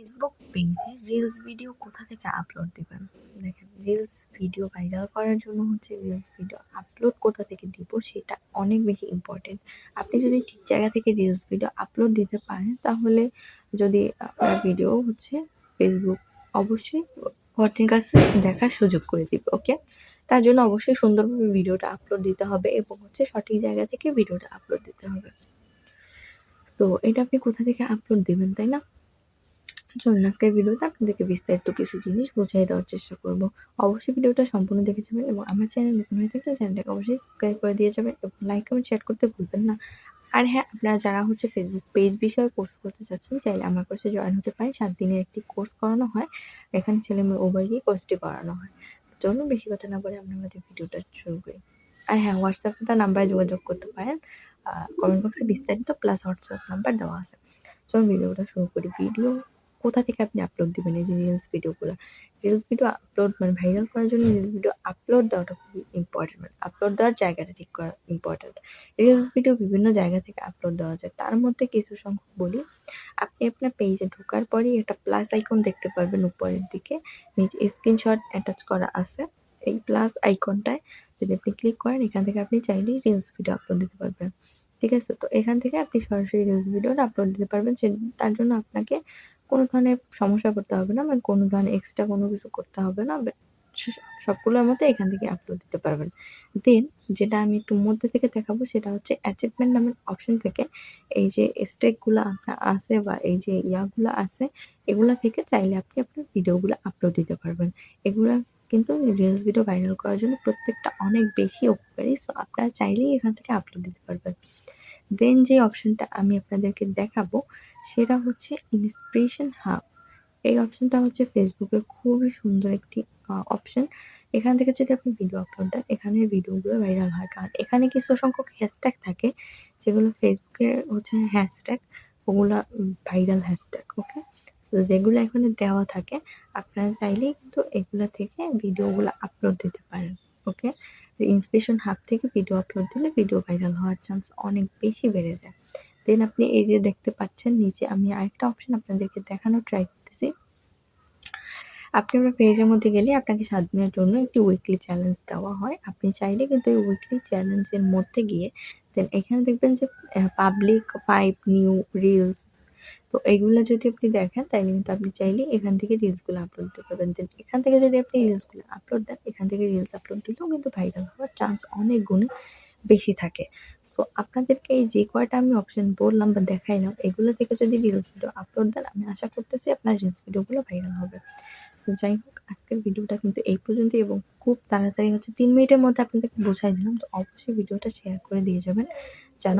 Facebook পেজে reels video কোথা থেকে আপলোড দিবেন? দেখেন রিলস ভিডিও ভাইরাল করার জন্য হচ্ছে রিলস ভিডিও আপলোড কোথা থেকে দিব সেটা অনেক বেশি ইম্পর্টেন্ট আপনি যদি ঠিক জায়গা থেকে রিলস ভিডিও আপলোড দিতে পারেন, তাহলে যদি আপনার ভিডিও হচ্ছে ফেসবুক অবশ্যই ভর্তির কাছে দেখার সুযোগ করে দিবে ওকে তার জন্য অবশ্যই সুন্দরভাবে ভিডিওটা আপলোড দিতে হবে এবং হচ্ছে সঠিক জায়গা থেকে ভিডিওটা আপলোড দিতে হবে। তো এটা আপনি কোথা থেকে আপলোড দেবেন, তাই না? চলুন, আজকের ভিডিওতে আপনাদেরকে বিস্তারিত কিছু জিনিস বোঝাই দেওয়ার চেষ্টা করব। অবশ্যই ভিডিওটা সম্পূর্ণ দেখে যাবেন এবং আমার চ্যানেল নতুন হয়ে থাকলে চ্যানেলটাকে অবশ্যই সাবস্ক্রাইব করে দিয়ে যাবেন এবং লাইক কমেন্ট শেয়ার করতে ভুলবেন না। আর হ্যাঁ আপনারা যারা হচ্ছে ফেসবুক পেজ বিষয়ে কোর্স করতে চাচ্ছেন, চাইলে আমার কোর্সে জয়েন হতে পারেন। সাত দিনের একটি কোর্স করানো হয়। এখানে ছেলে মেয়ে উভয়কেই কোর্সটি করানো হয়। চলুন, বেশি কথা না বলে আমরা আমাদের ভিডিওটা শুরু করি। আর হ্যাঁ হোয়াটসঅ্যাপে তার নাম্বারে যোগাযোগ করতে পারেন। কমেন্ট বক্সে বিস্তারিত প্লাস হোয়াটসঅ্যাপ নাম্বার দেওয়া আছে। চলুন, ভিডিওটা শুরু করি। ভিডিও কোথা থেকে আপনি আপলোড দেবেন এই যে রিলস ভিডিওগুলো রিলস ভিডিও আপলোড মানে ভাইরাল করার জন্য রিলস ভিডিও আপলোড দেওয়াটা খুবই ইম্পর্টেন্ট মানে আপলোড দেওয়ার জায়গাটা ঠিক করা ইম্পর্টেন্ট রিলস ভিডিও বিভিন্ন জায়গা থেকে আপলোড দেওয়া যায়। তার মধ্যে কিছু সংখ্যক বলি। আপনি আপনার পেজে ঢোকার পরেই একটা প্লাস আইকন দেখতে পারবেন উপরের দিকে। নিচে স্ক্রিনশট অ্যাটাচ করা আছে। এই প্লাস আইকনটায় যদি আপনি ক্লিক করেন, এখান থেকে আপনি চাইলেই রিলস ভিডিও আপলোড দিতে পারবেন। ঠিক আছে? তো এখান থেকে আপনি সরাসরি রিলস ভিডিওটা আপলোড দিতে পারবেন। সে, তার জন্য আপনাকে কোনো ধরনের সমস্যা করতে হবে না মানে কোনো ধরনের এক্সট্রা কোনো কিছু করতে হবে না সবগুলোর মধ্যে এখান থেকে আপলোড দিতে পারবেন। দেন যেটা আমি একটু মধ্যে থেকে দেখাবো সেটা হচ্ছে অ্যাচিভমেন্ট নামের অপশন থেকে এই যে স্টেকগুলো আপনার আছে বা এই যে ইয়াগুলো আছে, এগুলা থেকে চাইলে আপনি আপনার ভিডিওগুলো আপলোড দিতে পারবেন। এগুলা কিন্তু রিলস ভিডিও ভাইরাল করার জন্য প্রত্যেকটা অনেক বেশি উপকারী সো আপনারা চাইলেই এখান থেকে আপলোড দিতে পারবেন। দেন যে অপশনটা আমি আপনাদেরকে দেখাবো, সেটা হচ্ছে ইন্সপিরেশন হাব এই অপশনটা হচ্ছে ফেসবুকের খুবই সুন্দর একটি অপশন এখান থেকে যদি আপনি ভিডিও আপলোড দেন এখানের ভিডিওগুলো ভাইরাল হয়। কারণ এখানে কিছু সংখ্যক হ্যাশট্যাগ থাকে, যেগুলো ফেসবুকের হচ্ছে হ্যাশট্যাগ ওগুলো ভাইরাল হ্যাশট্যাগ ওকে তো যেগুলো এখানে দেওয়া থাকে, আপনারা চাইলেই কিন্তু এগুলো থেকে ভিডিওগুলো আপলোড দিতে পারেন ওকে ইন্সপিরেশন হাব থেকে ভিডিও আপলোড দিলে ভিডিও ভাইরাল হওয়ার চান্স অনেক বেশি বেড়ে যায়। দেন আপনি এই যে দেখতে পাচ্ছেন, নিচে আমি আরেকটা অপশন আপনাদেরকে দেখানোর ট্রাই করতেছি। আপনি আপনার পেজের মধ্যে গেলে আপনাকে সাত দিনের জন্য একটি উইকলি চ্যালেঞ্জ দেওয়া হয়। আপনি চাইলে কিন্তু এই উইকলি চ্যালেঞ্জের মধ্যে গিয়ে দেন এখানে দেখবেন যে পাবলিক ফাইভ নিউ রিলস তো এইগুলো যদি আপনি দেখেন তাহলে কিন্তু আপনি চাইলে এখান থেকে রিলসগুলো আপলোড দিতে পারবেন। দেন এখান থেকে যদি আপনি রিলসগুলো আপলোড দেন, এখান থেকে রিলস আপলোড দিলেও কিন্তু ভাইরাল হওয়ার চান্স অনেক গুণে বেশি থাকে। সো আপনাদেরকে এই যে কয়টা আমি অপশন বললাম বা দেখাইলাম এগুলো থেকে যদি রিলস ভিডিও আপলোড দেন, আমি আশা করতেছি আপনার রিলস ভিডিওগুলো ভাইরাল হবে। সো যাই হোক, আজকের ভিডিওটা কিন্তু এই পর্যন্ত এবং খুব তাড়াতাড়ি হচ্ছে। তিন মিনিটের মধ্যে আপনাদেরকে বোঝাই দিলাম, তো অবশ্যই ভিডিওটা শেয়ার করে দিয়ে যাবেন, যেন